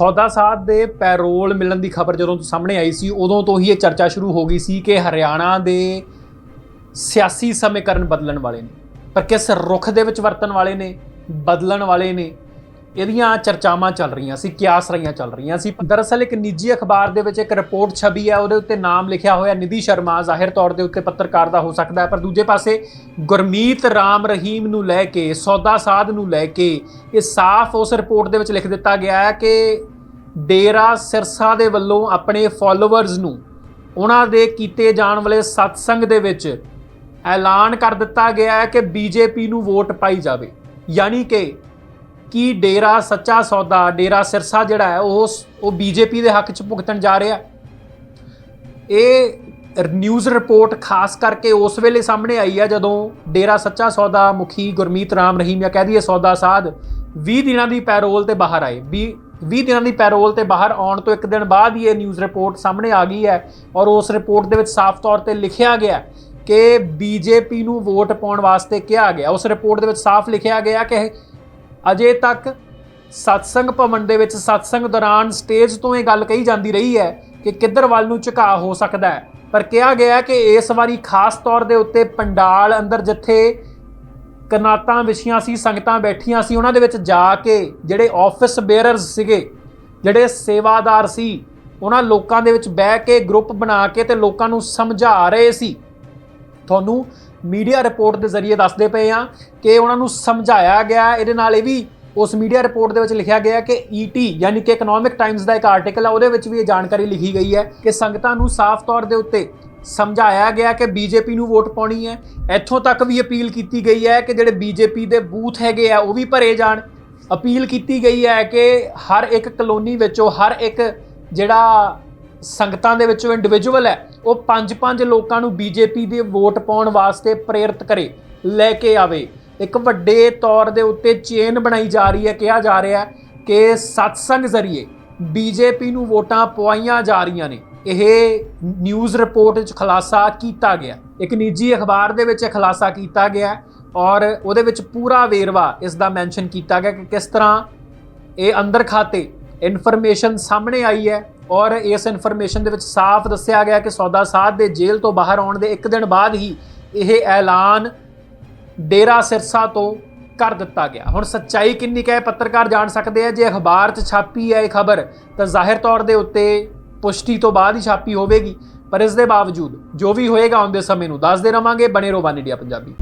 ਸੌਦਾ ਸਾਧ ਦੇ ਪੈਰੋਲ ਮਿਲਣ ਦੀ ਖਬਰ ਜਦੋਂ ਸਾਹਮਣੇ ਆਈ ਸੀ, ਉਦੋਂ ਤੋਂ ਹੀ ਇਹ ਚਰਚਾ ਸ਼ੁਰੂ ਹੋ ਗਈ ਸੀ ਕਿ ਹਰਿਆਣਾ ਦੇ ਸਿਆਸੀ ਸਮੀਕਰਨ ਬਦਲਣ ਵਾਲੇ ਨੇ, ਪਰ ਕਿਸ ਰੁਖ ਦੇ ਵਿੱਚ ਵਰਤਣ ਵਾਲੇ ਨੇ, ਬਦਲਣ ਵਾਲੇ ਨੇ, ਇਹਦੀਆਂ ਚਰਚਾਵਾਂ ਚੱਲ ਰਹੀਆਂ ਸੀ, ਕਿਆਸ ਰਹੀਆਂ ਚੱਲ ਰਹੀਆਂ ਸੀ। ਦਰਅਸਲ ਇੱਕ ਨਿੱਜੀ ਅਖਬਾਰ ਦੇ ਵਿੱਚ ਇੱਕ ਰਿਪੋਰਟ ਛਪੀ ਹੈ, ਉਹਦੇ ਉੱਤੇ ਨਾਮ ਲਿਖਿਆ ਹੋਇਆ ਨਿਧੀ ਸ਼ਰਮਾ, ਜ਼ਾਹਿਰ ਤੌਰ ਦੇ ਉੱਤੇ ਪੱਤਰਕਾਰ ਦਾ ਹੋ ਸਕਦਾ ਹੈ, ਪਰ ਦੂਜੇ ਪਾਸੇ ਗੁਰਮੀਤ ਰਾਮ ਰਹੀਮ ਨੂੰ ਲੈ ਕੇ, ਸੌਦਾ ਸਾਧ ਨੂੰ ਲੈ ਕੇ, ਇਹ ਸਾਫ਼ ਉਸ ਰਿਪੋਰਟ ਦੇ ਵਿੱਚ ਲਿਖ ਦਿੱਤਾ ਗਿਆ ਹੈ ਕਿ ਡੇਰਾ ਸਿਰਸਾ ਦੇ ਵੱਲੋਂ ਆਪਣੇ ਫਾਲੋਅਰਸ ਨੂੰ ਉਹਨਾਂ ਦੇ ਕੀਤੇ ਜਾਣ ਵਾਲੇ ਸਤਸੰਗ ਦੇ ਵਿੱਚ ਐਲਾਨ ਕਰ ਦਿੱਤਾ ਗਿਆ ਹੈ ਕਿ ਬੀਜੇਪੀ ਨੂੰ ਵੋਟ ਪਾਈ ਜਾਵੇ। ਯਾਨੀ ਕਿ ਕੀ ਡੇਰਾ ਸੱਚਾ ਸੌਦਾ, ਡੇਰਾ ਸਿਰਸਾ ਜਿਹੜਾ ਹੈ, ਉਹ ਉਹ ਬੀਜੇਪੀ ਦੇ ਹੱਕ 'ਚ ਭੁਗਤਣ ਜਾ ਰਿਹਾ ਇਹ ਨਿਊਜ਼ ਰਿਪੋਰਟ ਖਾਸ ਕਰਕੇ ਉਸ ਵੇਲੇ ਸਾਹਮਣੇ ਆਈ ਹੈ ਜਦੋਂ ਡੇਰਾ ਸੱਚਾ ਸੌਦਾ ਮੁਖੀ ਗੁਰਮੀਤ ਰਾਮ ਰਹੀਮ ਜਾਂ ਕਹਿ ਦਈਏ ਸੌਦਾ ਸਾਧ 20 ਦਿਨਾਂ ਦੀ ਪੈਰੋਲ ਤੇ ਬਾਹਰ ਆਏ। 20 20 ਦਿਨਾਂ ਦੀ ਪੈਰੋਲ ਤੇ ਬਾਹਰ ਆਉਣ ਤੋਂ ਇੱਕ ਦਿਨ ਬਾਅਦ ਹੀ ਇਹ ਨਿਊਜ਼ ਰਿਪੋਰਟ ਸਾਹਮਣੇ ਆ ਗਈ ਹੈ ਔਰ ਉਸ ਰਿਪੋਰਟ ਦੇ ਵਿੱਚ ਸਾਫ਼ ਤੌਰ ਤੇ ਲਿਖਿਆ ਗਿਆ ਕਿ ਬੀਜੇਪੀ ਨੂੰ ਵੋਟ ਪਾਉਣ ਵਾਸਤੇ ਕਿਹਾ ਗਿਆ। ਉਸ ਰਿਪੋਰਟ ਦੇ ਵਿੱਚ ਸਾਫ਼ ਲਿਖਿਆ ਗਿਆ ਕਿ ਅਜੇ ਤੱਕ ਸਤਸੰਗ ਭਵਨ ਦੇ ਵਿੱਚ ਸਤਸੰਗ ਦੌਰਾਨ ਸਟੇਜ ਤੋਂ ਇਹ ਗੱਲ ਕਹੀ ਜਾਂਦੀ ਰਹੀ ਹੈ ਕਿ ਕਿੱਧਰ ਵੱਲ ਨੂੰ ਝੁਕਾਅ ਹੋ ਸਕਦਾ ਹੈ। ਪਰ ਕਿਹਾ ਗਿਆ ਕਿ ਇਸ ਵਾਰੀ ਖਾਸ ਤੌਰ ਦੇ ਉੱਤੇ ਪੰਡਾਲ ਅੰਦਰ ਜਿੱਥੇ ਕਨਾਤਾਂ ਵਿਛੀਆਂ ਸੀ, ਸੰਗਤਾਂ ਬੈਠੀਆਂ ਸੀ, ਉਹਨਾਂ ਦੇ ਵਿੱਚ ਜਾ ਕੇ ਜਿਹੜੇ ਆਫਿਸ ਬੇਅਰਰਸ ਸੀਗੇ, ਜਿਹੜੇ ਸੇਵਾਦਾਰ ਸੀ, ਉਹਨਾਂ ਲੋਕਾਂ ਦੇ ਵਿੱਚ ਬਹਿ ਕੇ ਗਰੁੱਪ ਬਣਾ ਕੇ ਤੇ ਲੋਕਾਂ ਨੂੰ ਸਮਝਾ ਰਹੇ ਸੀ। ਤੁਹਾਨੂੰ ਮੀਡੀਆ ਰਿਪੋਰਟ ਦੇ ਜ਼ਰੀਏ ਦੱਸਦੇ ਪਏ ਆ ਕਿ ਉਹਨਾਂ ਨੂੰ ਸਮਝਾਇਆ ਗਿਆ। ਇਹਦੇ ਨਾਲ ਇਹ ਵੀ ਉਸ ਮੀਡੀਆ ਰਿਪੋਰਟ ਦੇ ਵਿੱਚ ਲਿਖਿਆ ਗਿਆ ਕਿ ਈਟੀ ਯਾਨੀ ਕਿ ਇਕਨੋਮਿਕ ਟਾਈਮਸ ਦਾ ਇੱਕ ਆਰਟੀਕਲ ਆ, ਉਹਦੇ ਵਿੱਚ ਵੀ ਇਹ ਜਾਣਕਾਰੀ ਲਿਖੀ ਗਈ ਹੈ ਕਿ ਸੰਗਤਾਂ ਨੂੰ ਸਾਫ਼ ਤੌਰ ਦੇ ਉੱਤੇ ਸਮਝਾਇਆ ਗਿਆ ਕਿ ਬੀਜੇਪੀ ਨੂੰ ਵੋਟ ਪਾਉਣੀ ਹੈ। ਇੱਥੋਂ ਤੱਕ ਵੀ ਅਪੀਲ ਕੀਤੀ ਗਈ ਹੈ ਕਿ ਜਿਹੜੇ ਬੀਜੇਪੀ ਦੇ ਬੂਥ ਹੈਗੇ ਆ, ਉਹ ਵੀ ਭਰੇ ਜਾਣ। ਅਪੀਲ ਕੀਤੀ ਗਈ ਹੈ ਕਿ ਹਰ ਇੱਕ ਕਲੋਨੀ ਵਿੱਚੋਂ, ਹਰ ਇੱਕ ਜਿਹੜਾ ਸੰਗਤਾਂ ਦੇ ਵਿੱਚੋਂ ਇੰਡੀਵਿਜੂਅਲ ਹੈ, ਉਹ ਪੰਜ ਪੰਜ ਲੋਕਾਂ ਨੂੰ ਬੀਜੇਪੀ ਦੇ ਵੋਟ ਪਾਉਣ ਵਾਸਤੇ ਪ੍ਰੇਰਿਤ ਕਰੇ, ਲੈ ਕੇ ਆਵੇ। ਇੱਕ ਵੱਡੇ ਤੌਰ ਦੇ ਉੱਤੇ ਚੇਨ ਬਣਾਈ ਜਾ ਰਹੀ ਹੈ, ਕਿਹਾ ਜਾ ਰਿਹਾ ਕਿ ਸਤਸੰਗ ਜ਼ਰੀਏ ਬੀਜੇਪੀ ਨੂੰ ਵੋਟਾਂ ਪਵਾਈਆਂ ਜਾ ਰਹੀਆਂ ਨੇ। ਇਹ ਨਿਊਜ਼ ਰਿਪੋਰਟ ਵਿੱਚ ਖੁਲਾਸਾ ਕੀਤਾ ਗਿਆ। ਇੱਕ ਨਿੱਜੀ ਅਖਬਾਰ ਦੇ ਵਿੱਚ ਇਹ ਖੁਲਾਸਾ ਕੀਤਾ ਗਿਆ ਔਰ ਉਹਦੇ ਵਿੱਚ ਪੂਰਾ ਵੇਰਵਾ ਇਸ ਦਾ ਮੈਂਸ਼ਨ ਕੀਤਾ ਗਿਆ ਕਿ ਕਿਸ ਤਰ੍ਹਾਂ ਇਹ ਅੰਦਰ ਖਾਤੇ ਇਨਫੋਰਮੇਸ਼ਨ ਸਾਹਮਣੇ ਆਈ ਹੈ ਔਰ ਇਸ ਇਨਫੋਰਮੇਸ਼ਨ ਦੇ ਵਿੱਚ ਸਾਫ਼ ਦੱਸਿਆ ਗਿਆ ਕਿ ਸੌਦਾ ਸਾਧ ਦੇ ਜੇਲ੍ਹ ਤੋਂ ਬਾਹਰ ਆਉਣ ਦੇ ਇੱਕ ਦਿਨ ਬਾਅਦ ਹੀ ਇਹ ਐਲਾਨ ਡੇਰਾ ਸਿਰਸਾ ਤੋਂ ਕਰ ਦਿੱਤਾ ਗਿਆ। ਹੁਣ ਸੱਚਾਈ ਕਿੰਨੀ ਕੁ ਹੈ ਪੱਤਰਕਾਰ ਜਾਣ ਸਕਦੇ ਆ, ਜੇ ਅਖਬਾਰ 'ਚ ਛਾਪੀ ਹੈ ਇਹ ਖਬਰ ਤਾਂ ਜ਼ਾਹਿਰ ਤੌਰ ਦੇ ਉੱਤੇ ਪੁਸ਼ਟੀ ਤੋਂ ਬਾਅਦ ਹੀ ਛਾਪੀ ਹੋਵੇਗੀ, ਪਰ ਇਸ ਦੇ ਬਾਵਜੂਦ ਜੋ ਵੀ ਹੋਏਗਾ ਆਉਂਦੇ ਸਮੇਂ ਨੂੰ ਦੱਸਦੇ ਰਵਾਂਗੇ, ਬਣੇ ਰਹੋ ਵਨ ਇੰਡੀਆ ਪੰਜਾਬੀ।